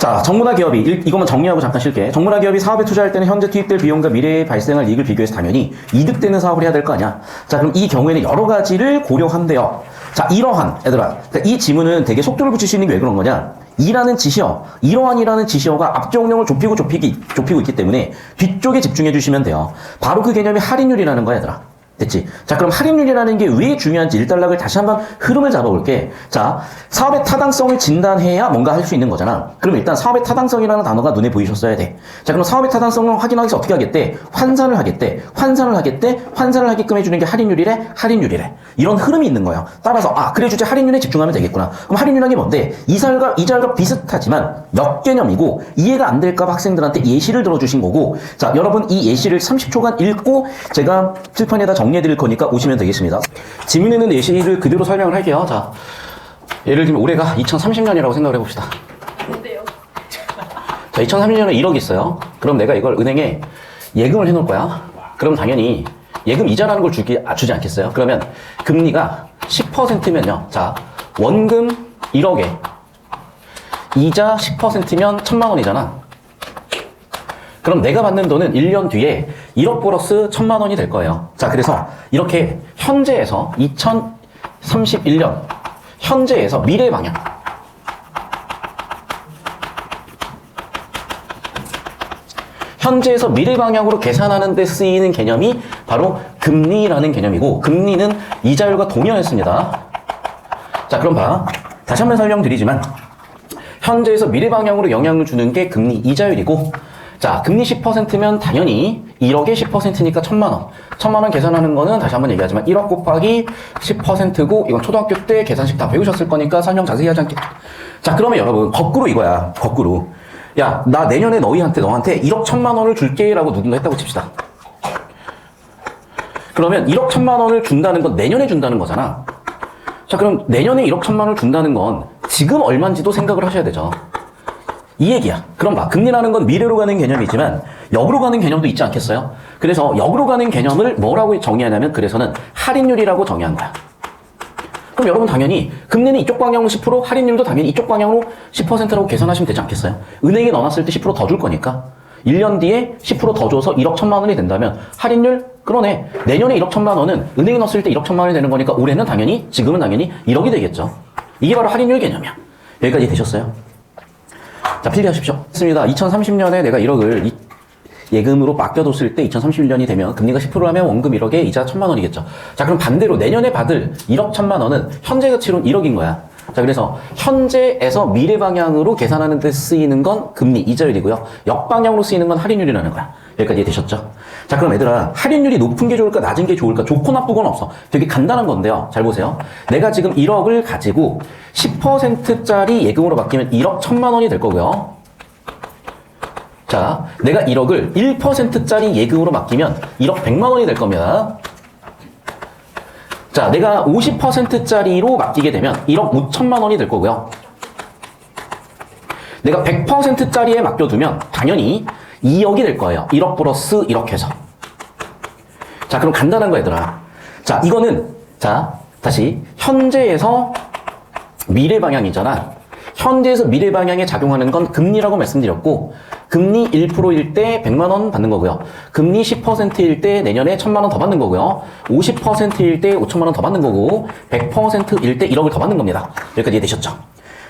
자, 정문화 기업이, 일- 이것만 정리하고 잠깐 쉴게. 정문화 기업이 사업에 투자할 때는 현재 투입될 비용과 미래에 발생할 이익을 비교해서 당연히 이득되는 사업을 해야 될 거 아니야. 자, 그럼 이 경우에는 여러 가지를 고려한대요. 자, 이러한, 얘들아. 그러니까 이 지문은 되게 속도를 붙일 수 있는 게 왜 그런 거냐? 이라는 지시어, 이러한이라는 지시어가 앞정령을 좁히고 좁히기, 좁히고 있기 때문에 뒤쪽에 집중해 주시면 돼요. 바로 그 개념이 할인율이라는 거야, 얘들아. 됐지? 자, 그럼 할인율이라는 게 왜 중요한지 일단락을 다시 한번 흐름을 잡아볼게. 자, 사업의 타당성을 진단해야 뭔가 할 수 있는 거잖아. 그럼 일단 사업의 타당성이라는 단어가 눈에 보이셨어야 돼. 자, 그럼 사업의 타당성을 확인하기 위해서 어떻게 하겠대? 환산을 하겠대. 환산을 하겠대. 환산을 하게끔 해주는 게 할인율이래? 할인율이래. 이런 흐름이 있는 거예요. 따라서, 아, 그래 주제 할인율에 집중하면 되겠구나. 그럼 할인율이라는 게 뭔데? 이살과, 이자율과 비슷하지만 역개념이고 이해가 안 될까봐 학생들한테 예시를 들어주신 거고 자, 여러분 이 예시를 30초간 읽고 제가 칠판에다 정 리해 드릴 거니까 오시면 되겠습니다. 지문에는 예시를 그대로 설명을 할게요. 자, 예를 들면 올해가 2030년이라고 생각을 해봅시다. 뭔데요? 자, 2030년에 1억 있어요. 그럼 내가 이걸 은행에 예금을 해놓을 거야. 그럼 당연히 예금 이자라는 걸 주기, 아, 주지 않겠어요? 그러면 금리가 10%면요. 자, 원금 1억에 이자 10%면 1000만 원이잖아. 그럼 내가 받는 돈은 1년 뒤에 1억 플러스 1000만 원이 될 거예요. 자, 그래서 이렇게 현재에서 2031년 현재에서 미래 방향 현재에서 미래 방향으로 계산하는 데 쓰이는 개념이 바로 금리라는 개념이고 금리는 이자율과 동일했습니다. 자, 그럼 봐. 다시 한 번 설명드리지만 현재에서 미래 방향으로 영향을 주는 게 금리 이자율이고 자, 금리 10%면 당연히 1억에 10%니까 1000만 원. 1000만 원 계산하는 거는 다시 한번 얘기하지만 1억 곱하기 10%고 이건 초등학교 때 계산식 다 배우셨을 거니까 설명 자세히 하지 않겠죠. 자, 그러면 여러분 거꾸로 이거야. 거꾸로. 야, 나 내년에 너희한테 너한테 1억 1000만 원을 줄게라고 누군가 했다고 칩시다. 그러면 1억 1000만 원을 준다는 건 내년에 준다는 거잖아. 자, 그럼 내년에 1억 1000만 원을 준다는 건 지금 얼마인지도 생각을 하셔야 되죠. 이 얘기야. 그럼 봐. 금리라는 건 미래로 가는 개념이지만 역으로 가는 개념도 있지 않겠어요? 그래서 역으로 가는 개념을 뭐라고 정의하냐면 그래서는 할인율이라고 정의한 거야. 그럼 여러분 당연히 금리는 이쪽 방향으로 10% 할인율도 당연히 이쪽 방향으로 10%라고 계산하시면 되지 않겠어요? 은행에 넣어놨을 때 10%더 줄 거니까 1년 뒤에 10%더 줘서 1억 1천만 원이 된다면 할인율 그러네 내년에 1억 1천만 원은 은행에 넣었을 때 1억 1천만 원이 되는 거니까 올해는 당연히 지금은 당연히 1억이 되겠죠 이게 바로 할인율 개념이야 여기까지 되셨어요? 자 필기하십시오 했습니다 2030년에 내가 1억을 이- 예금으로 맡겨뒀을 때 2031년이 되면 금리가 10%라면 원금 1억에 이자 1000만 원이겠죠. 자, 그럼 반대로 내년에 받을 1억 1000만 원은 현재 가치로는 1억인 거야. 자, 그래서 현재에서 미래 방향으로 계산하는 데 쓰이는 건 금리 이자율이고요. 역방향으로 쓰이는 건 할인율이라는 거야. 여기까지 되셨죠? 자, 그럼 얘들아, 할인율이 높은 게 좋을까, 낮은 게 좋을까? 좋고 나쁘건 없어. 되게 간단한 건데요. 잘 보세요. 내가 지금 1억을 가지고 10%짜리 예금으로 맡기면 1억 1000만 원이 될 거고요. 자, 내가 1억을 1%짜리 예금으로 맡기면 1억 100만 원이 될 겁니다. 자, 내가 50%짜리로 맡기게 되면 1억 5천만 원이 될 거고요. 내가 100%짜리에 맡겨두면 당연히 2억이 될 거예요. 1억 플러스 1억 해서. 자, 그럼 간단한 거 얘들아. 자, 이거는, 자, 다시, 현재에서 미래 방향이잖아. 현재에서 미래 방향에 작용하는 건 금리라고 말씀드렸고, 금리 1%일 때 100만 원 받는 거고요. 금리 10%일 때 내년에 1000만 원 더 받는 거고요. 50%일 때 5천만 원 더 받는 거고, 100%일 때 1억을 더 받는 겁니다. 여기까지 이해되셨죠?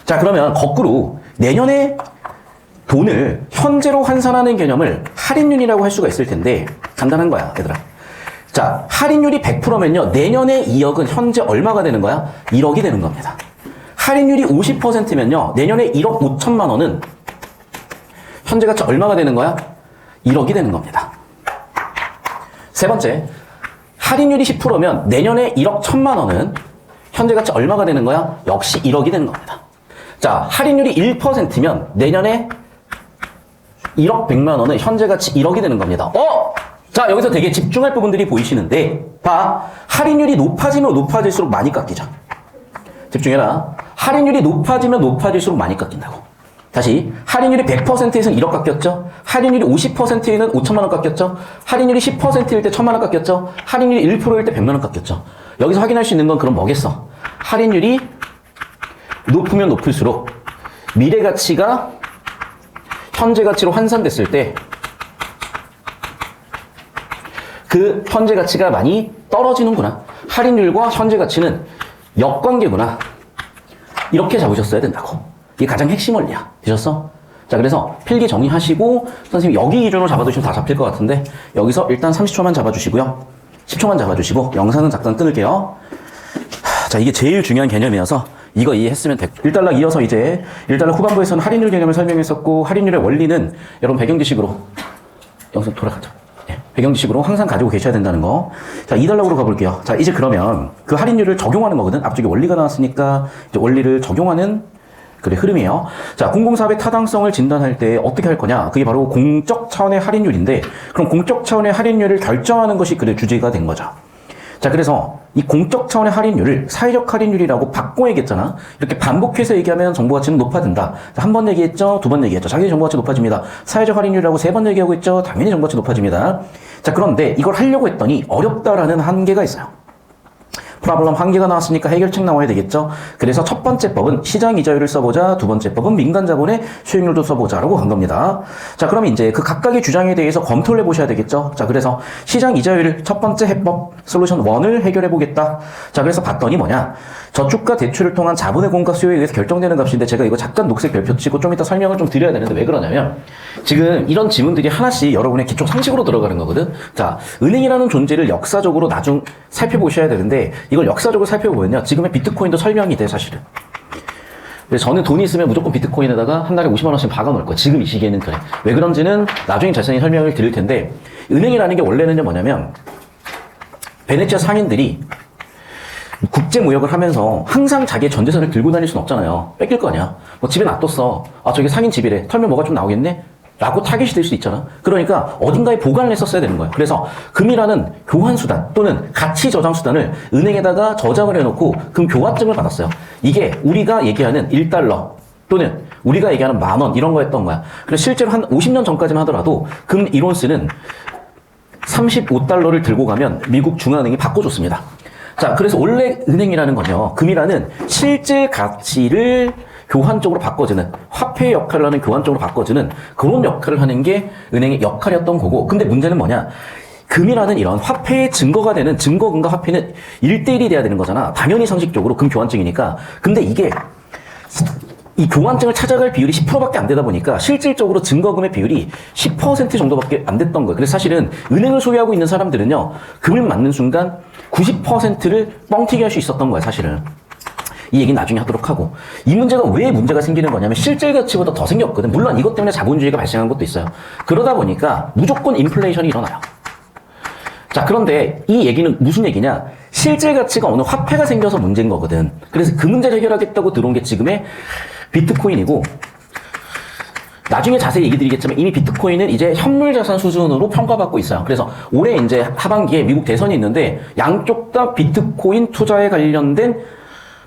자, 그러면 거꾸로 내년에 돈을 현재로 환산하는 개념을 할인율이라고 할 수가 있을 텐데, 간단한 거야, 얘들아. 자, 할인율이 100%면요, 내년에 2억은 현재 얼마가 되는 거야? 1억이 되는 겁니다. 할인율이 50%면요, 내년에 1억 5천만 원은 현재 가치 얼마가 되는 거야? 1억이 되는 겁니다. 세 번째, 할인율이 10%면 내년에 1억 1천만 원은 현재 가치 얼마가 되는 거야? 역시 1억이 되는 겁니다. 자, 할인율이 1%면 내년에 1억 100만 원은 현재 가치 1억이 되는 겁니다. 어? 자, 여기서 되게 집중할 부분들이 보이시는데, 봐. 할인율이 높아지면 높아질수록 많이 깎이죠. 집중해라. 할인율이 높아지면 높아질수록 많이 깎인다고. 다시 할인율이 100%에서는 1억 깎였죠. 할인율이 50%에는 5천만 원 깎였죠. 할인율이 10%일 때 1천만 원 깎였죠. 할인율이 1%일 때 100만 원 깎였죠. 여기서 확인할 수 있는 건 그럼 뭐겠어? 할인율이 높으면 높을수록 미래 가치가 현재 가치로 환산됐을 때 그 현재 가치가 많이 떨어지는구나. 할인율과 현재 가치는 역관계구나. 이렇게 잡으셨어야 된다고. 이게 가장 핵심 원리야. 되셨어? 자, 그래서 필기 정리하시고, 선생님 여기 기준으로 잡아두시면 다 잡힐 것 같은데, 여기서 일단 30초만 잡아주시고요. 10초만 잡아주시고, 영상은 잠깐 끊을게요. 하, 자, 이게 제일 중요한 개념이어서, 이거 이해했으면 됐고. 1달러 이어서 이제, 1달러 후반부에서는 할인율 개념을 설명했었고, 할인율의 원리는 여러분 배경지식으로, 영상 돌아가죠. 예, 배경 지식으로 항상 가지고 계셔야 된다는 거. 자, 2달러로 가볼게요. 자, 이제 그러면 그 할인율을 적용하는 거거든. 앞쪽에 원리가 나왔으니까 이제 원리를 적용하는 그래 흐름이에요. 자, 공공사업의 타당성을 진단할 때 어떻게 할 거냐? 그게 바로 공적 차원의 할인율인데, 그럼 공적 차원의 할인율을 결정하는 것이 그래 주제가 된 거죠. 자, 그래서 이 공적 차원의 할인율을 사회적 할인율이라고 바꿔 얘기했잖아. 이렇게 반복해서 얘기하면 정보 가치는 높아진다. 한 번 얘기했죠. 두 번 얘기했죠. 당연히 정보 가치 높아집니다. 사회적 할인율이라고 세 번 얘기하고 있죠. 당연히 정보 가치 높아집니다. 자, 그런데 이걸 하려고 했더니 어렵다라는 한계가 있어요. 프로블럼 한계가 나왔으니까 해결책 나와야 되겠죠. 그래서 첫 번째 법은 시장 이자율을 써보자. 두 번째 법은 민간 자본의 수익률도 써보자라고 한 겁니다. 자, 그럼 이제 그 각각의 주장에 대해서 검토를 해보셔야 되겠죠. 자, 그래서 시장 이자율 첫 번째 해법 솔루션 1을 해결해 보겠다. 자, 그래서 봤더니 뭐냐. 저축과 대출을 통한 자본의 공급 수요에 의해서 결정되는 값인데 제가 이거 잠깐 녹색 별표 치고 좀 이따 설명을 좀 드려야 되는데 왜 그러냐면 지금 이런 지문들이 하나씩 여러분의 기초 상식으로 들어가는 거거든. 자, 은행이라는 존재를 역사적으로 나중 살펴보셔야 되는데 이걸 역사적으로 살펴보면요. 지금의 비트코인도 설명이 돼, 사실은. 그래서 저는 돈이 있으면 무조건 비트코인에다가 한 달에 50만 원씩 박아 놓을 거예요. 지금 이 시기에는 그래. 왜 그런지는 나중에 자세히 설명을 드릴 텐데 은행이라는 게 원래는 뭐냐면 베네치아 상인들이 국제 무역을 하면서 항상 자기의 전 재산을 들고 다닐 수는 없잖아요. 뺏길 거 아니야. 뭐 집에 놔뒀어. 아, 저게 상인 집이래. 털면 뭐가 좀 나오겠네? 라고 타겟이 될 수 있잖아. 그러니까 어딘가에 보관을 했었어야 되는 거예요. 그래서 금이라는 교환수단 또는 가치 저장 수단을 은행에다가 저장을 해놓고 금 교환증을 받았어요. 이게 우리가 얘기하는 1달러 또는 우리가 얘기하는 만 원 이런 거였던 거야. 그래서 실제로 한 50년 전까지만 하더라도 금 1온스는 35달러를 들고 가면 미국 중앙은행이 바꿔줬습니다. 자, 그래서 원래 은행이라는 건요, 금이라는 실제 가치를 교환적으로 바꿔주는, 화폐 역할을 하는 교환적으로 바꿔주는 그런 역할을 하는 게 은행의 역할이었던 거고, 근데 문제는 뭐냐? 금이라는 이런 화폐의 증거가 되는 증거금과 화폐는 1대1이 돼야 되는 거잖아. 당연히 상식적으로 금 교환증이니까. 근데 이게 이 교환증을 찾아갈 비율이 10%밖에 안 되다 보니까 실질적으로 증거금의 비율이 10% 정도밖에 안 됐던 거예요. 그래서 사실은 은행을 소유하고 있는 사람들은요, 금을 맞는 순간 90%를 뻥튀기 할 수 있었던 거예요, 사실은. 이 얘기는 나중에 하도록 하고. 이 문제가 왜 문제가 생기는 거냐면 실질 가치보다 더 생겼거든. 물론 이것 때문에 자본주의가 발생한 것도 있어요. 그러다 보니까 무조건 인플레이션이 일어나요. 자, 그런데 이 얘기는 무슨 얘기냐? 실질 가치가 어느 화폐가 생겨서 문제인 거거든. 그래서 그 문제를 해결하겠다고 들어온 게 지금의 비트코인이고, 나중에 자세히 얘기 드리겠지만 이미 비트코인은 이제 현물 자산 수준으로 평가받고 있어요. 그래서 올해 이제 하반기에 미국 대선이 있는데 양쪽 다 비트코인 투자에 관련된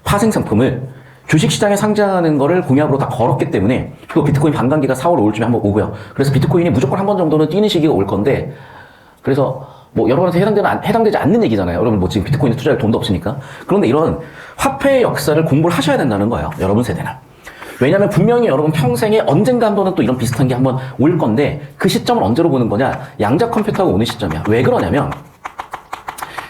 파생 상품을 주식시장에 상장하는 거를 공약으로 다 걸었기 때문에 그리고 비트코인 반감기가 4월 5일쯤에 한번 오고요. 그래서 비트코인이 무조건 한 번 정도는 뛰는 시기가 올 건데 그래서 뭐 여러분한테 해당되는, 안- 해당되지 않는 얘기잖아요. 여러분 뭐 지금 비트코인에 투자할 돈도 없으니까. 그런데 이런 화폐의 역사를 공부를 하셔야 된다는 거예요. 여러분 세대는. 왜냐하면 분명히 여러분 평생에 언젠가 한 번은 또 이런 비슷한 게 한 번 올 건데 그 시점을 언제로 보는 거냐? 양자 컴퓨터가 오는 시점이야. 왜 그러냐면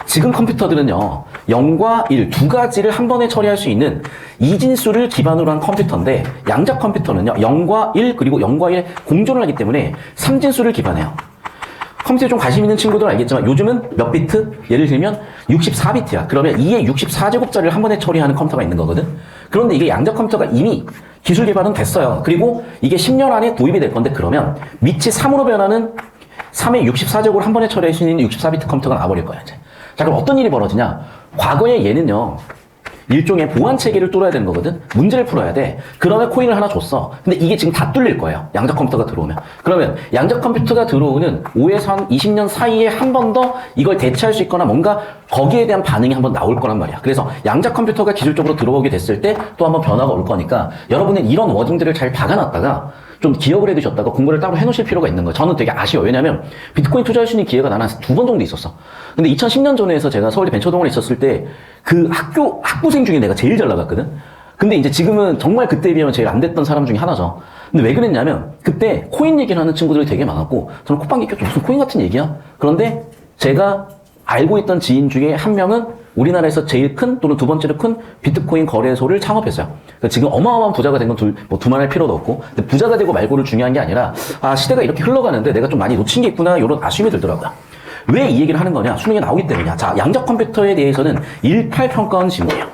지금 컴퓨터들은요, 0과 1 두 가지를 한 번에 처리할 수 있는 이진수를 기반으로 한 컴퓨터인데, 양자 컴퓨터는요, 0과 1 그리고 0과 1 공존을 하기 때문에 3진수를 기반해요. 컴퓨터에 좀 관심 있는 친구들은 알겠지만 요즘은 몇 비트? 예를 들면 64비트야. 그러면 2의 64제곱자리를 한 번에 처리하는 컴퓨터가 있는 거거든. 그런데 이게 양자 컴퓨터가 이미 기술 개발은 됐어요. 그리고 이게 10년 안에 도입이 될 건데 그러면 밑이 3으로 변하는 3의 64제곱을 한 번에 처리할 수 있는 64비트 컴퓨터가 나와버릴 거야, 이제. 자, 그럼 어떤 일이 벌어지냐? 과거에 얘는요, 일종의 보안 체계를 뚫어야 되는 거거든? 문제를 풀어야 돼. 그러면 코인을 하나 줬어. 근데 이게 지금 다 뚫릴 거예요. 양자 컴퓨터가 들어오면. 그러면 양자 컴퓨터가 들어오는 5에서 한 20년 사이에 한 번 더 이걸 대체할 수 있거나 뭔가 거기에 대한 반응이 한 번 나올 거란 말이야. 그래서 양자 컴퓨터가 기술적으로 들어오게 됐을 때 또 한 번 변화가 올 거니까 여러분은 이런 워딩들을 잘 박아놨다가 좀 기억을 해두셨다가 공부를 따로 해놓으실 필요가 있는 거예요. 저는 되게 아쉬워요. 왜냐면 비트코인 투자할 수 있는 기회가 나는 한두번 정도 있었어. 근데 2010년 전에 해서 제가 서울대 벤처동원에 있었을 때 그 학교, 학부생 중에 내가 제일 잘 나갔거든? 근데 이제 지금은 정말 그때에 비하면 제일 안 됐던 사람 중에 하나죠. 근데 왜 그랬냐면 그때 코인 얘기를 하는 친구들이 되게 많았고 저는 쿠팡기 꼈죠. 무슨 코인 같은 얘기야? 그런데 제가 알고 있던 지인 중에 한 명은 우리나라에서 제일 큰 또는 두 번째로 큰 비트코인 거래소를 창업했어요. 그러니까 지금 어마어마한 부자가 된건 둘, 뭐 두말할 필요도 없고 근데 부자가 되고 말고를 중요한 게 아니라 아 시대가 이렇게 흘러가는데 내가 좀 많이 놓친 게 있구나 이런 아쉬움이 들더라고요. 왜 이 얘기를 하는 거냐? 수능에 나오기 때문이야. 자, 양적 컴퓨터에 대해서는 18 평가원 지문이에요.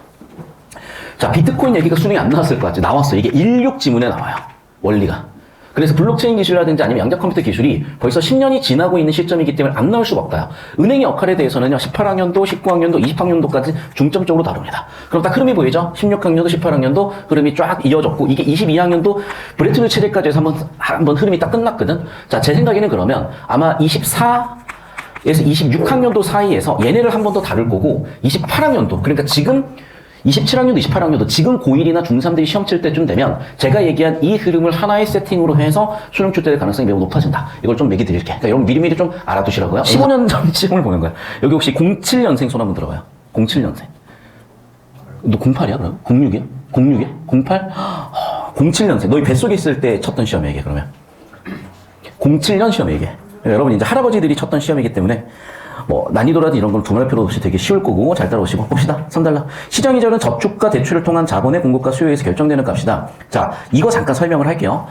자, 비트코인 얘기가 수능에 안 나왔을 것 같지? 나왔어. 이게 16 지문에 나와요. 원리가. 그래서 블록체인 기술이라든지 아니면 양자 컴퓨터 기술이 벌써 10년이 지나고 있는 시점이기 때문에 안 나올 수가 없다요. 은행의 역할에 대해서는요, 18학년도, 19학년도, 20학년도까지 중점적으로 다룹니다. 그럼 딱 흐름이 보이죠? 16학년도, 18학년도 흐름이 쫙 이어졌고, 이게 22학년도 브레트뉴 체제까지 해서 한번, 한번 흐름이 딱 끝났거든? 자, 제 생각에는 그러면 아마 24, 에서 26학년도 사이에서 얘네를 한 번 더 다룰 거고 28학년도 그러니까 지금 27학년도 28학년도 지금 고1이나 중3들이 시험 칠 때쯤 되면 제가 얘기한 이 흐름을 하나의 세팅으로 해서 수능 출제될 가능성이 매우 높아진다. 이걸 좀 매기 드릴게. 그러니까 여러분 미리미리 좀 알아두시라고요. 15년 전 시험을 보는 거야. 여기 혹시 07년생 손 한번 들어봐요. 07년생. 너 08이야 그럼? 06이야? 06이야? 08? 07년생. 너희 뱃속에 있을 때 쳤던 시험 얘기해 그러면. 07년 시험 얘기해. 여러분 이제 할아버지들이 쳤던 시험이기 때문에 뭐 난이도라든 이런 건 두말 필요 없이 되게 쉬울 거고 잘 따라오시고 봅시다. 3달러. 시장 이자는 저축과 대출을 통한 자본의 공급과 수요에서 결정되는 값이다. 자, 이거 잠깐 설명을 할게요.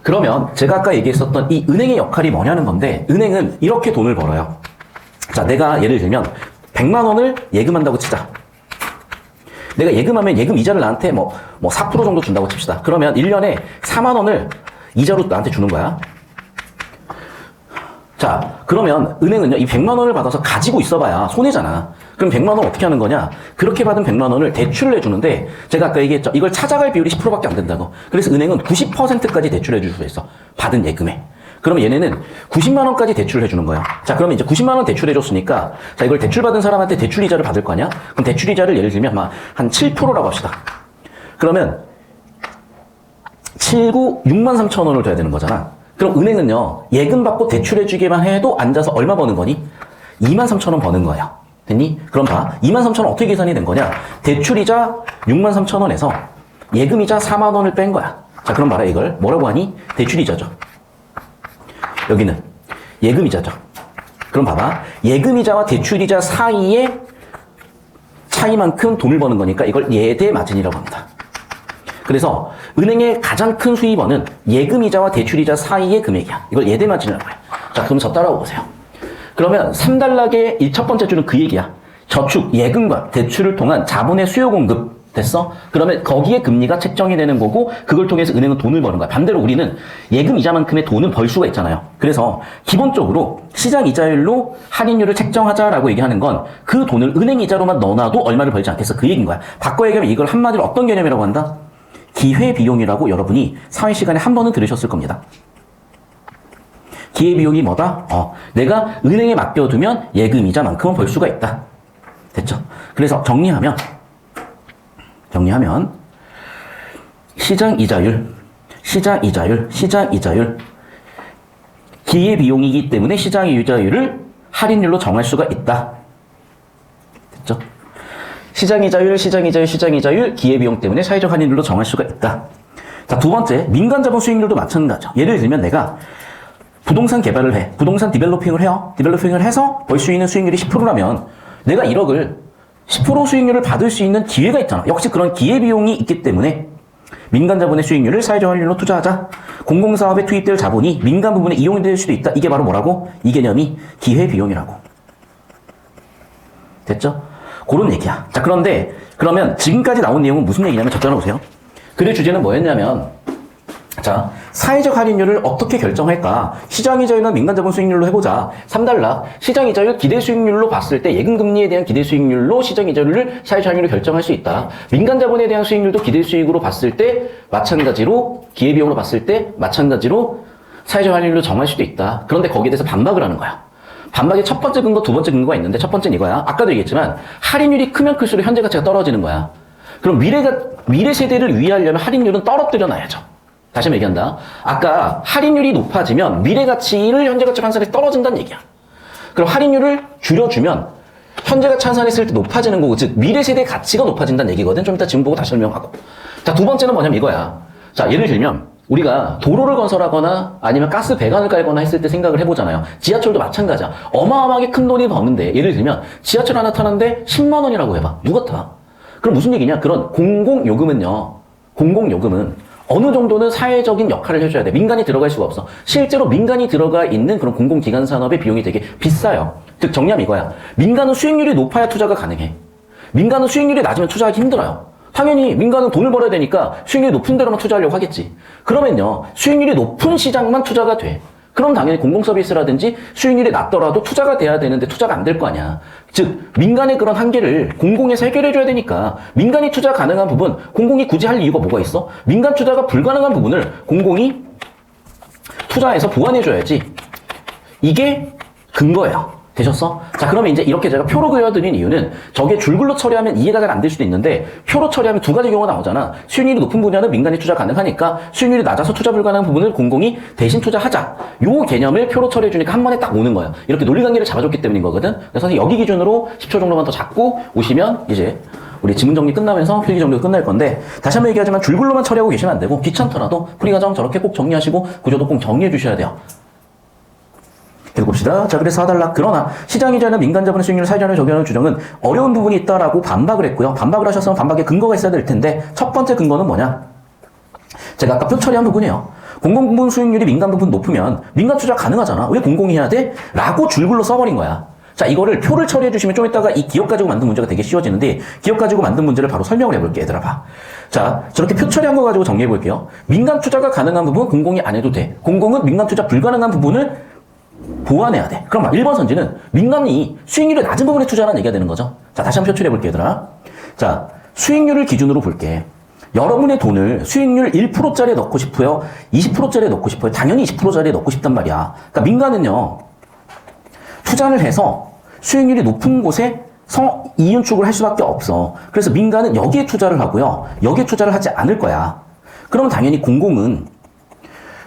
그러면 제가 아까 얘기했었던 이 은행의 역할이 뭐냐는 건데 은행은 이렇게 돈을 벌어요. 자, 내가 예를 들면 100만 원을 예금한다고 치자. 내가 예금하면 예금 이자를 나한테 뭐, 뭐 4% 정도 준다고 칩시다. 그러면 1년에 4만 원을 이자로 나한테 주는 거야. 자, 그러면 은행은요, 이 100만 원을 받아서 가지고 있어봐야 손해잖아. 그럼 100만 원 어떻게 하는 거냐? 그렇게 받은 100만 원을 대출을 해주는데, 제가 아까 얘기했죠. 이걸 찾아갈 비율이 10%밖에 안 된다고. 그래서 은행은 90%까지 대출해 줄 수 있어. 받은 예금에. 그럼 얘네는 90만 원까지 대출을 해주는 거야. 자, 그러면 이제 90만 원 대출해 줬으니까, 자, 이걸 대출 받은 사람한테 대출 이자를 받을 거 아니야? 그럼 대출 이자를 예를 들면 아마 한 7%라고 합시다. 그러면 79, 6만 3천 원을 줘야 되는 거잖아. 그럼 은행은요, 예금 받고 대출해주기만 해도 앉아서 얼마 버는 거니? 2만 3천 원 버는 거예요. 됐니? 그럼 봐. 2만 3천 원 어떻게 계산이 된 거냐? 대출이자 6만 3천 원에서 예금이자 4만 원을 뺀 거야. 자, 그럼 봐라. 이걸 뭐라고 하니? 대출이자죠. 여기는 예금이자죠. 그럼 봐봐. 예금이자와 대출이자 사이에 차이만큼 돈을 버는 거니까 이걸 예대 마진이라고 합니다. 그래서 은행의 가장 큰 수입원은 예금이자와 대출이자 사이의 금액이야. 이걸 예대마진이라고 해. 자, 그럼 저 따라와 보세요. 그러면 3달락의 첫 번째 줄은 그 얘기야. 저축, 예금과 대출을 통한 자본의 수요 공급. 됐어? 그러면 거기에 금리가 책정이 되는 거고 그걸 통해서 은행은 돈을 버는 거야. 반대로 우리는 예금 이자만큼의 돈은 벌 수가 있잖아요. 그래서 기본적으로 시장 이자율로 할인율을 책정하자라고 얘기하는 건 그 돈을 은행 이자로만 넣어놔도 얼마를 벌지 않겠어. 그 얘기인 거야. 바꿔 얘기하면 이걸 한마디로 어떤 개념이라고 한다? 기회비용이라고 여러분이 사회 시간에 한 번은 들으셨을 겁니다. 기회비용이 뭐다? 어, 내가 은행에 맡겨두면 예금이자만큼은 벌 수가 있다. 됐죠? 그래서 정리하면, 정리하면, 시장 이자율, 시장 이자율, 시장 이자율, 기회비용이기 때문에 시장 이자율을 할인율로 정할 수가 있다. 시장이자율, 시장이자율, 시장이자율, 기회비용 때문에 사회적 할인율로 정할 수가 있다. 자, 두 번째, 민간자본 수익률도 마찬가지죠. 예를 들면 내가 부동산 개발을 해. 부동산 디벨로핑을 해요. 디벨로핑을 해서 벌 수 있는 수익률이 10%라면 내가 1억을 10% 수익률을 받을 수 있는 기회가 있잖아. 역시 그런 기회비용이 있기 때문에 민간 자본의 수익률을 사회적 할인율로 투자하자. 공공사업에 투입될 자본이 민간 부분에 이용이 될 수도 있다. 이게 바로 뭐라고? 이 개념이 기회비용이라고. 됐죠? 그런 얘기야. 자, 그런데, 그러면 지금까지 나온 내용은 무슨 얘기냐면, 적잖아 보세요. 글의 주제는 뭐였냐면, 자, 사회적 할인율을 어떻게 결정할까? 시장 이자율이나 민간 자본 수익률로 해보자. 3달러. 시장 이자율 기대 수익률로 봤을 때 예금 금리에 대한 기대 수익률로 시장 이자율을 사회적 할인율을 결정할 수 있다. 민간 자본에 대한 수익률도 기대 수익으로 봤을 때 마찬가지로 기회 비용으로 봤을 때 마찬가지로 사회적 할인율로 정할 수도 있다. 그런데 거기에 대해서 반박을 하는 거야. 반박의 첫 번째 근거, 두 번째 근거가 있는데 첫 번째는 이거야. 아까도 얘기했지만 할인율이 크면 클수록 현재 가치가 떨어지는 거야. 그럼 미래가 미래 세대를 위하려면 할인율은 떨어뜨려 놔야죠. 다시 얘기한다. 아까 할인율이 높아지면 미래 가치를 현재 가치 환산에 떨어진다는 얘기야. 그럼 할인율을 줄여주면 현재가 찬산했을 때 높아지는 거고, 즉, 미래 세대의 가치가 높아진다는 얘기거든. 좀 이따 지금 보고 다시 설명하고. 자, 두 번째는 뭐냐면 이거야. 자, 예를 들면, 우리가 도로를 건설하거나 아니면 가스 배관을 깔거나 했을 때 생각을 해보잖아요. 지하철도 마찬가지야. 어마어마하게 큰 돈이 버는데, 예를 들면, 지하철 하나 타는데 10만 원이라고 해봐. 누가 타? 그럼 무슨 얘기냐? 그런 공공요금은요. 공공요금은 어느 정도는 사회적인 역할을 해줘야 돼. 민간이 들어갈 수가 없어. 실제로 민간이 들어가 있는 그런 공공기관 산업의 비용이 되게 비싸요. 즉, 정리하면 이거야. 민간은 수익률이 높아야 투자가 가능해. 민간은 수익률이 낮으면 투자하기 힘들어요. 당연히 민간은 돈을 벌어야 되니까 수익률이 높은 데로만 투자하려고 하겠지. 그러면요, 수익률이 높은 시장만 투자가 돼. 그럼 당연히 공공 서비스라든지 수익률이 낮더라도 투자가 돼야 되는데 투자가 안 될 거 아니야. 즉, 민간의 그런 한계를 공공에서 해결해줘야 되니까 민간이 투자 가능한 부분, 공공이 굳이 할 이유가 뭐가 있어? 민간 투자가 불가능한 부분을 공공이 투자해서 보완해줘야지. 이게 근거예요. 되셨어? 자, 그러면 이제 이렇게 제가 표로 그려드린 이유는 저게 줄글로 처리하면 이해가 잘 안 될 수도 있는데 표로 처리하면 두 가지 경우가 나오잖아. 수익률이 높은 분야는 민간이 투자 가능하니까 수익률이 낮아서 투자 불가능한 부분을 공공이 대신 투자하자. 요 개념을 표로 처리해 주니까 한 번에 딱 오는 거예요. 이렇게 논리관계를 잡아줬기 때문인 거거든. 그래서 여기 기준으로 10초 정도만 더 잡고 오시면 이제 우리 지문 정리 끝나면서 필기 정리가 끝날 건데 다시 한번 얘기하지만 줄글로만 처리하고 계시면 안 되고 귀찮더라도 풀이 과정 저렇게 꼭 정리하시고 구조도 꼭 정리해 주셔야 돼요. 읽어봅시다. 자, 그래서 4달락. 그러나 시장 이자는 민간 자본의 수익률을 사회자본에 적용하는 규정은 어려운 부분이 있다라고 반박을 했고요. 반박을 하셨으면 반박에 근거가 있어야 될 텐데 첫 번째 근거는 뭐냐? 제가 아까 표 처리한 부분이에요. 공공 부분 수익률이 민간 부분 높으면 민간 투자 가능하잖아. 왜 공공이 해야 돼? 라고 줄글로 써버린 거야. 자, 이거를 표를 처리해 주시면 좀 이따가 이 기업 가지고 만든 문제가 되게 쉬워지는데 기업 가지고 만든 문제를 바로 설명을 해볼게, 얘들아 봐. 자, 저렇게 표 처리한 거 가지고 정리해 볼게요. 민간 투자가 가능한 부분 공공이 안 해도 돼. 공공은 민간 투자 불가능한 부분을 보완해야 돼. 그럼 1번 선지는 민간이 수익률이 낮은 부분에 투자하는 얘기가 되는 거죠. 자, 다시 한번 표출해 볼게요, 얘들아. 자, 수익률을 기준으로 볼게. 여러분의 돈을 수익률 1%짜리에 넣고 싶어요? 20%짜리에 넣고 싶어요? 당연히 20%짜리에 넣고 싶단 말이야. 그러니까 민간은요, 투자를 해서 수익률이 높은 곳에 성, 이윤축을 할 수밖에 없어. 그래서 민간은 여기에 투자를 하고요. 여기에 투자를 하지 않을 거야. 그러면 당연히 공공은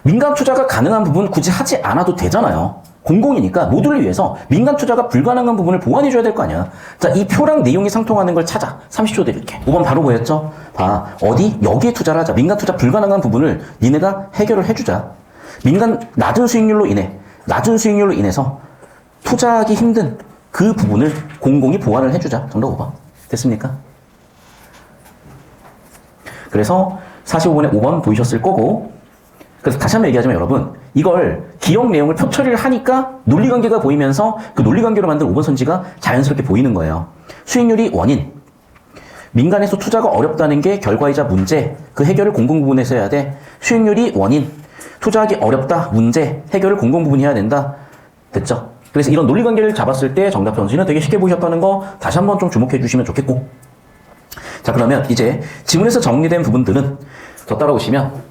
민간 투자가 가능한 부분 굳이 하지 않아도 되잖아요. 공공이니까 모두를 위해서 민간 투자가 불가능한 부분을 보완해줘야 될 거 아니야. 자, 이 표랑 내용이 상통하는 걸 찾아. 30초 드릴게. 5번 바로 보였죠? 봐. 어디? 여기에 투자를 하자. 민간 투자 불가능한 부분을 니네가 해결을 해주자. 민간 낮은 수익률로 인해, 낮은 수익률로 인해서 투자하기 힘든 그 부분을 공공이 보완을 해주자. 정답 5번. 됐습니까? 그래서 45번에 5번 보이셨을 거고, 그래서 다시 한번 얘기하자면 여러분, 이걸 기억 내용을 표 처리를 하니까 논리관계가 보이면서 그 논리관계로 만든 5번 선지가 자연스럽게 보이는 거예요. 수익률이 원인. 민간에서 투자가 어렵다는 게 결과이자 문제. 그 해결을 공공 부분에서 해야 돼. 수익률이 원인. 투자하기 어렵다. 문제. 해결을 공공 부분이 해야 된다. 됐죠? 그래서 이런 논리관계를 잡았을 때 정답 선지는 되게 쉽게 보셨다는 거 다시 한번 좀 주목해 주시면 좋겠고. 자, 그러면 이제 지문에서 정리된 부분들은 더 따라오시면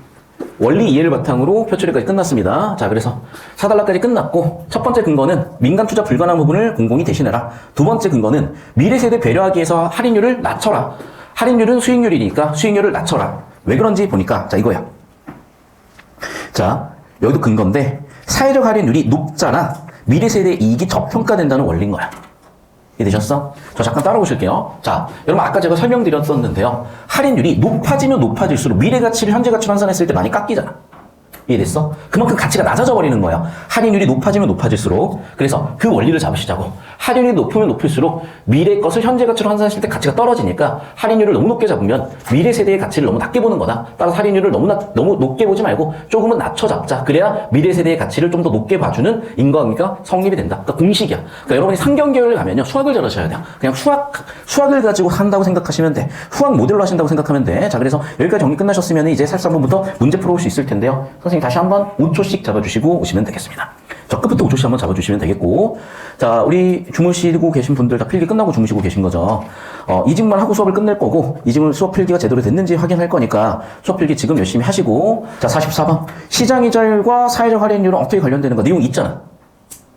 원리 이해를 바탕으로 표출까지 끝났습니다. 자, 그래서 사달라까지 끝났고 첫 번째 근거는 민간 투자 불가능한 부분을 공공이 대신해라. 두 번째 근거는 미래 세대 배려하기 위해서 할인율을 낮춰라. 할인율은 수익률이니까 수익률을 낮춰라. 왜 그런지 보니까 자 이거야. 자, 여기도 근거인데 사회적 할인율이 높잖아. 미래 세대 이익이 저평가된다는 원리인 거야. 이해되셨어? 저 잠깐 따라오실게요. 자, 여러분 아까 제가 설명드렸었는데요. 할인율이 높아지면 높아질수록 미래 가치를 현재 가치로 환산했을 때 많이 깎이잖아. 이해됐어? 그만큼 가치가 낮아져 버리는 거예요. 할인율이 높아지면 높아질수록. 그래서 그 원리를 잡으시자고. 할인율이 높으면 높을수록 미래 것을 현재 가치로 환산했을 때 가치가 떨어지니까 할인율을 너무 높게 잡으면 미래 세대의 가치를 너무 낮게 보는 거다. 따라서 할인율을 너무 낮, 너무 높게 보지 말고 조금은 낮춰 잡자. 그래야 미래 세대의 가치를 좀 더 높게 봐주는 인과관계가 성립이 된다. 그러니까 공식이야. 그러니까 여러분이 상경계열을 가면요. 수학을 잘하셔야 돼요. 그냥 수학, 수학을 가지고 한다고 생각하시면 돼. 수학 모델로 하신다고 생각하면 돼. 자, 그래서 여기까지 정리 끝나셨으면 이제 43번부터 문제 풀어볼 수 있을 텐데요. 선생님 다시 한번 5초씩 잡아주시고 오시면 되겠습니다. 저 끝부터 5초씩 한번 잡아주시면 되겠고. 자, 우리 주무시고 계신 분들 다 필기 끝나고 주무시고 계신 거죠. 어, 이 직만 하고 수업을 끝낼 거고, 이 직은 수업 필기가 제대로 됐는지 확인할 거니까 수업 필기 지금 열심히 하시고. 자, 44번. 시장 이자율과 사회적 할인율은 어떻게 관련되는 거? 내용 있잖아.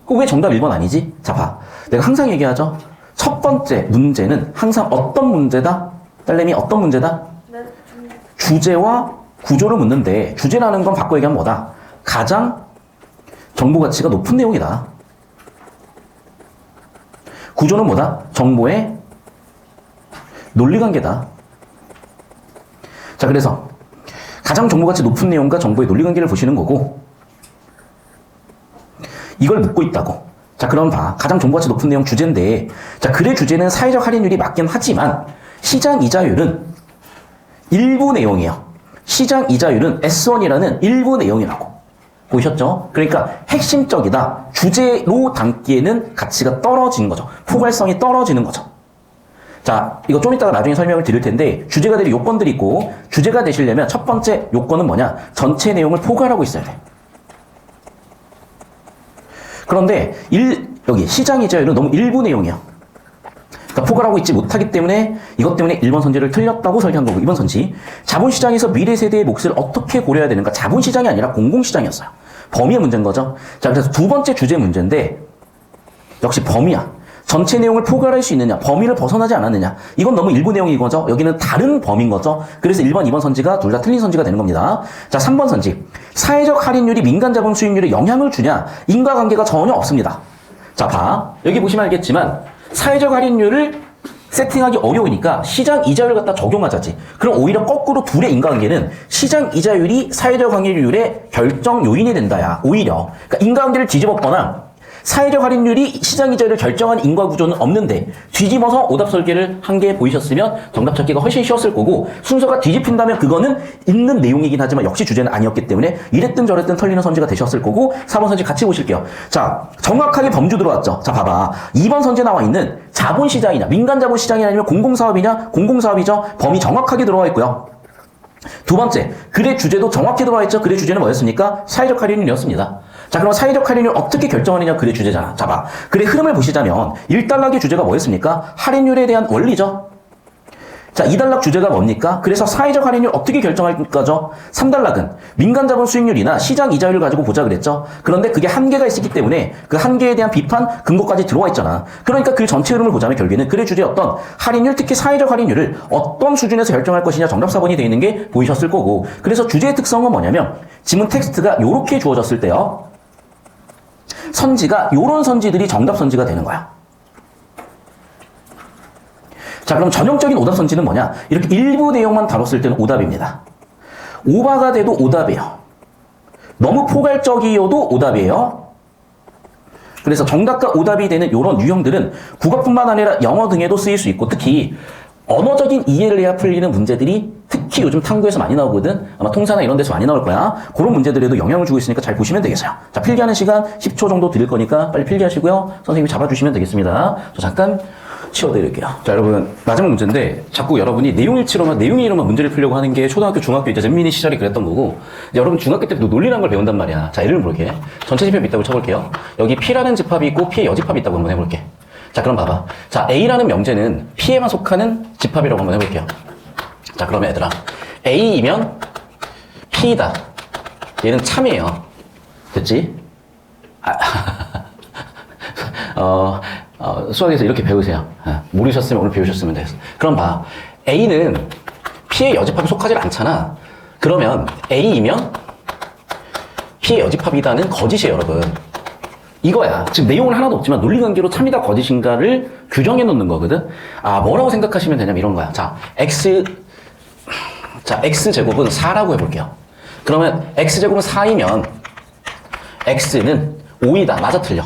그거 왜 정답 1번 아니지? 자, 봐. 내가 항상 얘기하죠. 첫 번째 문제는 항상 어떤 문제다? 딸내미 어떤 문제다? 주제와 구조를 묻는데 주제라는 건 바꿔 얘기하면 뭐다? 가장 정보 가치가 높은 내용이다. 구조는 뭐다? 정보의 논리관계다. 자, 그래서 가장 정보 가치 높은 내용과 정보의 논리관계를 보시는 거고 이걸 묻고 있다고. 자, 그럼 봐. 가장 정보 가치 높은 내용 주제인데 자, 글의 주제는 사회적 할인율이 맞긴 하지만 시장 이자율은 일부 내용이에요. 시장 이자율은 S1이라는 일부 내용이라고. 보셨죠? 그러니까 핵심적이다. 주제로 담기에는 가치가 떨어지는 거죠. 포괄성이 떨어지는 거죠. 자, 이거 좀 이따가 나중에 설명을 드릴 텐데 주제가 될 요건들이 있고 주제가 되시려면 첫 번째 요건은 뭐냐? 전체 내용을 포괄하고 있어야 돼. 그런데 일, 여기 시장 이자율은 너무 일부 내용이야. 그러니까 포괄하고 있지 못하기 때문에 이것 때문에 1번 선지를 틀렸다고 설계한 거고 2번 선지. 자본시장에서 미래 세대의 몫을 어떻게 고려해야 되는가? 자본시장이 아니라 공공시장이었어요. 범위의 문제인 거죠. 자 그래서 두 번째 주제 문제인데 역시 범위야. 전체 내용을 포괄할 수 있느냐 범위를 벗어나지 않았느냐. 이건 너무 일부 내용인 거죠. 여기는 다른 범위인 거죠. 그래서 1번 2번 선지가 둘 다 틀린 선지가 되는 겁니다. 자 3번 선지. 사회적 할인율이 민간 자본 수익률에 영향을 주냐? 인과관계가 전혀 없습니다. 자, 봐. 여기 보시면 알겠지만 사회적 할인율을 세팅하기 어려우니까 시장 이자율 갖다 적용하자지. 그럼 오히려 거꾸로 둘의 인과관계는 시장 이자율이 사회적 할인율의 결정 요인이 된다야. 오히려. 그러니까 인과관계를 뒤집었거나 사회적 할인율이 시장 이자율을 결정한 인과 구조는 없는데 뒤집어서 오답 설계를 한개 보이셨으면 정답 찾기가 훨씬 쉬웠을 거고 순서가 뒤집힌다면 그거는 있는 내용이긴 하지만 역시 주제는 아니었기 때문에 이랬든 저랬든 털리는 선지가 되셨을 거고 4번 선지 같이 보실게요. 자, 정확하게 범주 들어왔죠. 자, 봐봐. 2번 선지 나와 있는 자본시장이냐 민간 자본시장이냐 아니면 공공사업이냐 공공사업이죠. 범위 정확하게 들어와 있고요. 두 번째, 글의 주제도 정확히 들어와 있죠. 글의 주제는 뭐였습니까? 사회적 할인율이었습니다. 자, 그럼 사회적 할인율 어떻게 결정하느냐 글의 주제잖아. 자, 봐. 글의 흐름을 보시자면 1단락의 주제가 뭐였습니까? 할인율에 대한 원리죠. 자, 2단락 주제가 뭡니까? 그래서 사회적 할인율 어떻게 결정할 거죠? 3단락은 민간 자본 수익률이나 시장 이자율을 가지고 보자 그랬죠? 그런데 그게 한계가 있기 때문에 그 한계에 대한 비판 근거까지 들어와 있잖아. 그러니까 그 전체 흐름을 보자면 결국에는 글의 주제 어떤 할인율, 특히 사회적 할인율을 어떤 수준에서 결정할 것이냐 정답 4번이 되어 있는 게 보이셨을 거고. 그래서 주제의 특성은 뭐냐면 지문 텍스트가 이렇게 주어졌을 때요. 선지가 요런 선지들이 정답 선지가 되는 거야. 자, 그럼 전형적인 오답 선지는 뭐냐? 이렇게 일부 내용만 다뤘을 때는 오답입니다. 오바가 돼도 오답이에요. 너무 포괄적이어도 오답이에요. 그래서 정답과 오답이 되는 이런 유형들은 국어뿐만 아니라 영어 등에도 쓰일 수 있고 특히 언어적인 이해를 해야 풀리는 문제들이 특히 요즘 탐구에서 많이 나오거든. 아마 통사나 이런 데서 많이 나올 거야. 그런 문제들에도 영향을 주고 있으니까 잘 보시면 되겠어요. 자, 필기하는 시간 10초 정도 드릴 거니까 빨리 필기하시고요. 선생님이 잡아주시면 되겠습니다. 저 잠깐 치워드릴게요. 자, 여러분, 마지막 문제인데, 자꾸 여러분이 내용 일치로만, 내용 이로만 문제를 풀려고 하는 게 초등학교, 중학교, 이제 잼민이 시절이 그랬던 거고, 이제 여러분 중학교 때도 논리라는 걸 배운단 말이야. 자, 예를 볼게. 전체 집합이 있다고 쳐볼게요. 여기 P라는 집합이 있고, P의 여집합이 있다고 한번 해볼게. 자, 그럼 봐봐. 자, A라는 명제는 P에만 속하는 집합이라고 한번 해볼게요. 자, 그러면 얘들아. A이면 P다. 얘는 참이에요. 됐지? 아, 어, 어, 수학에서 이렇게 배우세요. 어, 모르셨으면 오늘 배우셨으면 됐어. 그럼 봐. A는 P의 여집합에 속하지 않잖아. 그러면 A이면 P의 여집합이다는 거짓이에요, 여러분. 이거야. 지금 내용은 하나도 없지만 논리관계로 참이다 거짓인가를 규정해 놓는 거거든. 아, 뭐라고 생각하시면 되냐면 이런 거야. 자, X, 자, X제곱은 4라고 해볼게요. 그러면 X제곱은 4이면 X는 5이다. 맞아, 틀려.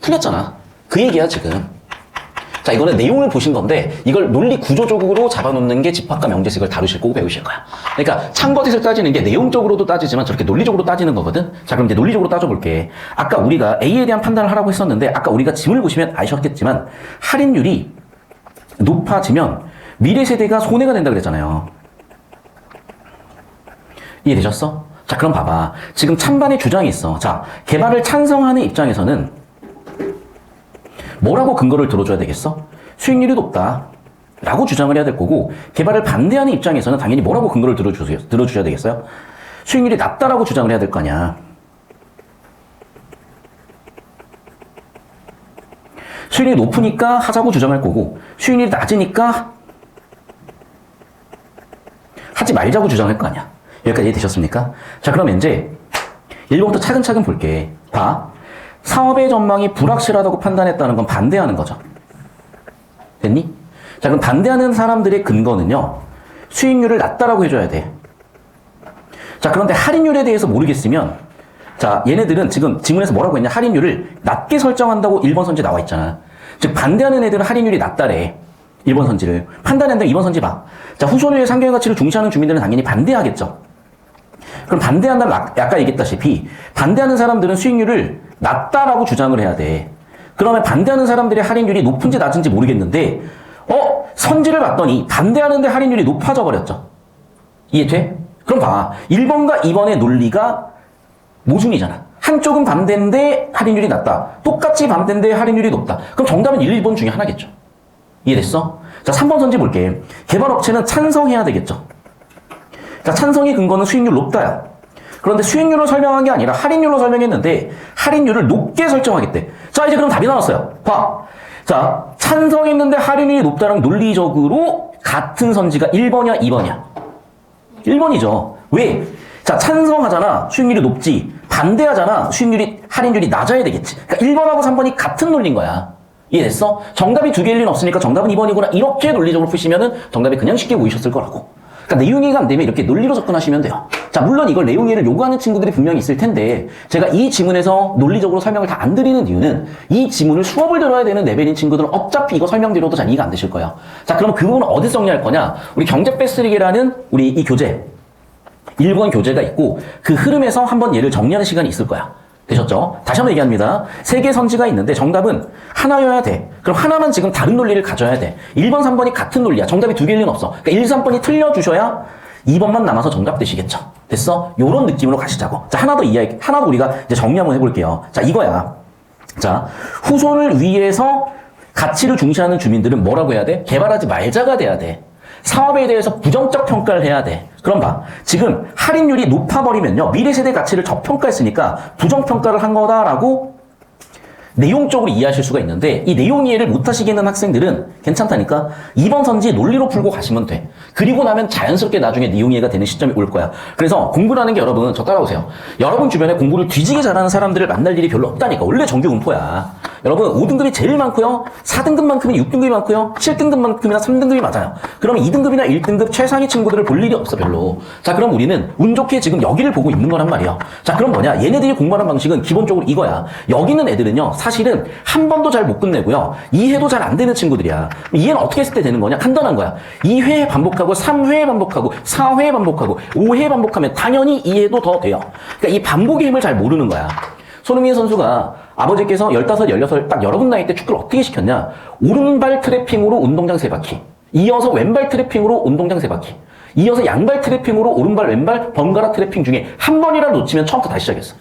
틀렸잖아. 그 얘기야, 지금. 자, 이거는 내용을 보신 건데, 이걸 논리 구조적으로 잡아놓는 게 집합과 이걸 다루실 거고 배우실 거야. 그러니까, 참거짓을 따지는 게 내용적으로도 따지지만 저렇게 논리적으로 따지는 거거든? 자, 그럼 이제 논리적으로 따져볼게. 아까 우리가 A에 대한 판단을 하라고 했었는데, 아까 우리가 짐을 보시면 아셨겠지만, 할인율이 높아지면 미래 세대가 손해가 된다 그랬잖아요. 이해되셨어? 자, 그럼 봐봐. 지금 찬반의 주장이 있어. 자, 개발을 찬성하는 입장에서는 뭐라고 근거를 들어줘야 되겠어? 수익률이 높다. 라고 주장을 해야 될 거고, 개발을 반대하는 입장에서는 당연히 뭐라고 근거를 들어주세요, 들어주셔야 되겠어요? 수익률이 낮다라고 주장을 해야 될 거 아니야. 수익률이 높으니까 하자고 주장할 거고, 수익률이 낮으니까 하지 말자고 주장할 거 아니야. 여기까지 이해되셨습니까? 자, 그럼 이제 1번부터 차근차근 볼게. 봐. 사업의 전망이 불확실하다고 판단했다는 건 반대하는 거죠. 됐니? 자, 그럼 반대하는 사람들의 근거는요. 수익률을 낮다라고 해줘야 돼. 자, 그런데 할인율에 대해서 모르겠으면 자, 얘네들은 지금 지문에서 뭐라고 했냐? 할인율을 낮게 설정한다고 1번 선지 나와 있잖아. 즉, 반대하는 애들은 할인율이 낮다래. 1번 선지를. 판단한다 2번 선지 봐. 자, 후손의 상경의 가치를 중시하는 주민들은 당연히 반대하겠죠. 그럼 반대한다면 아- 아까 얘기했다시피 반대하는 사람들은 수익률을 낮다라고 주장을 해야 돼. 그러면 반대하는 사람들의 할인율이 높은지 낮은지 모르겠는데 어? 선지를 봤더니 반대하는데 할인율이 높아져 버렸죠. 이해돼? 그럼 봐. 1번과 2번의 논리가 모순이잖아. 한쪽은 반대인데 할인율이 낮다. 똑같이 반대인데 할인율이 높다. 그럼 정답은 1, 2번 중에 하나겠죠. 이해됐어? 자, 3번 선지 볼게. 개발업체는 찬성해야 되겠죠. 자, 찬성의 근거는 수익률 높다야. 그런데 수익률을 설명한 게 아니라 할인율로 설명했는데 할인율을 높게 설정하겠대. 자, 이제 그럼 답이 나왔어요. 봐. 자, 찬성했는데 할인율이 높다랑 논리적으로 같은 선지가 1번이야, 2번이야? 1번이죠. 왜? 자, 찬성하잖아. 수익률이 높지. 반대하잖아. 수익률이, 할인율이 낮아야 되겠지. 그러니까 1번하고 3번이 같은 논리인 거야. 이해됐어? 정답이 두 개일 리는 없으니까 정답은 2번이구나. 이렇게 논리적으로 푸시면은 정답이 그냥 쉽게 보이셨을 거라고. 그러니까 내용 이해가 안 되면 이렇게 논리로 접근하시면 돼요. 자, 물론 이걸 내용 이해를 요구하는 친구들이 분명히 있을 텐데, 제가 이 지문에서 논리적으로 설명을 다 안 드리는 이유는 이 지문을 수업을 들어야 되는 레벨인 친구들은 어차피 이거 설명드려도 잘 이해가 안 되실 거예요. 자, 그럼 그 부분은 어디서 정리할 거냐? 우리 경제 패스리기라는 우리 이 교재, 일본 교재가 있고 그 흐름에서 한번 얘를 정리하는 시간이 있을 거야. 되셨죠? 다시 한번 얘기합니다. 세개 선지가 있는데 정답은 하나여야 돼. 그럼 하나만 지금 다른 논리를 가져야 돼. 1번, 3번이 같은 논리야. 정답이 두 개일 리는 없어. 그러니까 1, 3번이 틀려주셔야 2번만 남아서 정답 되시겠죠? 됐어? 요런 느낌으로 가시자고. 자, 하나 더 이야기, 하나 더 우리가 이제 정리 한번 해볼게요. 자, 이거야. 자, 후손을 위해서 가치를 중시하는 주민들은 뭐라고 해야 돼? 개발하지 말자가 돼야 돼. 사업에 대해서 부정적 평가를 해야 돼. 그럼 봐. 지금 할인율이 높아버리면요. 미래 세대 가치를 저평가했으니까 부정평가를 한 거다라고 내용적으로 이해하실 수가 있는데 이 내용 이해를 못 하시겠는 학생들은 괜찮다니까 2번 선지 논리로 풀고 가시면 돼. 그리고 나면 자연스럽게 나중에 내용 이해가 되는 시점이 올 거야. 그래서 공부라는 게 여러분 저 따라오세요. 여러분 주변에 공부를 뒤지게 잘하는 사람들을 만날 일이 별로 없다니까. 원래 정규 분포야. 여러분 5등급이 제일 많고요. 4등급만큼이 6등급이 많고요. 7등급만큼이나 3등급이 맞아요. 그러면 2등급이나 1등급 최상위 친구들을 볼 일이 없어 별로. 자 그럼 우리는 운 좋게 지금 여기를 보고 있는 거란 말이야. 자 그럼 뭐냐? 얘네들이 공부하는 방식은 기본적으로 이거야. 여기 있는 애들은요. 사실은 한 번도 잘 못 끝내고요. 이해도 잘 안 되는 친구들이야. 이해는 어떻게 했을 때 되는 거냐? 간단한 거야. 2회 반복하고 3회 반복하고 4회 반복하고 5회 반복하면 당연히 이해도 더 돼요. 그러니까 이 반복의 힘을 잘 모르는 거야. 손흥민 선수가 아버지께서 15, 16, 딱 여러분 나이 때 축구를 어떻게 시켰냐? 오른발 트래핑으로 운동장 세 바퀴. 이어서 왼발 트래핑으로 운동장 세 바퀴. 이어서 양발 트래핑으로 오른발, 왼발 번갈아 트래핑 중에 한 번이라도 놓치면 처음부터 다시 시작했어.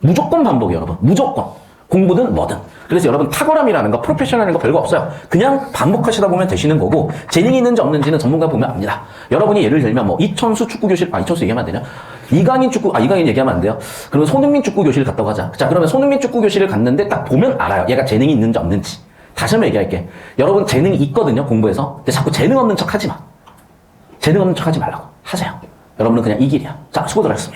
무조건 반복이에요, 여러분. 무조건. 공부든 뭐든. 그래서 여러분 탁월함이라는 거, 프로페셔널이라는 거 별거 없어요. 그냥 반복하시다 보면 되시는 거고, 재능이 있는지 없는지는 전문가 보면 압니다. 여러분이 예를 들면 뭐, 이천수 축구 교실, 아, 이천수 얘기하면 안 되냐? 이강인 축구, 아, 이강인 얘기하면 안 돼요? 그러면 손흥민 축구 교실 갔다고 하자. 자, 그러면 손흥민 축구 교실을 갔는데 딱 보면 알아요. 얘가 재능이 있는지 없는지. 다시 한번 얘기할게. 여러분 재능이 있거든요, 공부에서. 근데 자꾸 재능 없는 척 하지 마. 재능 없는 척 하지 말라고. 하세요. 여러분은 그냥 이 길이야. 자, 수고들 하셨습니다.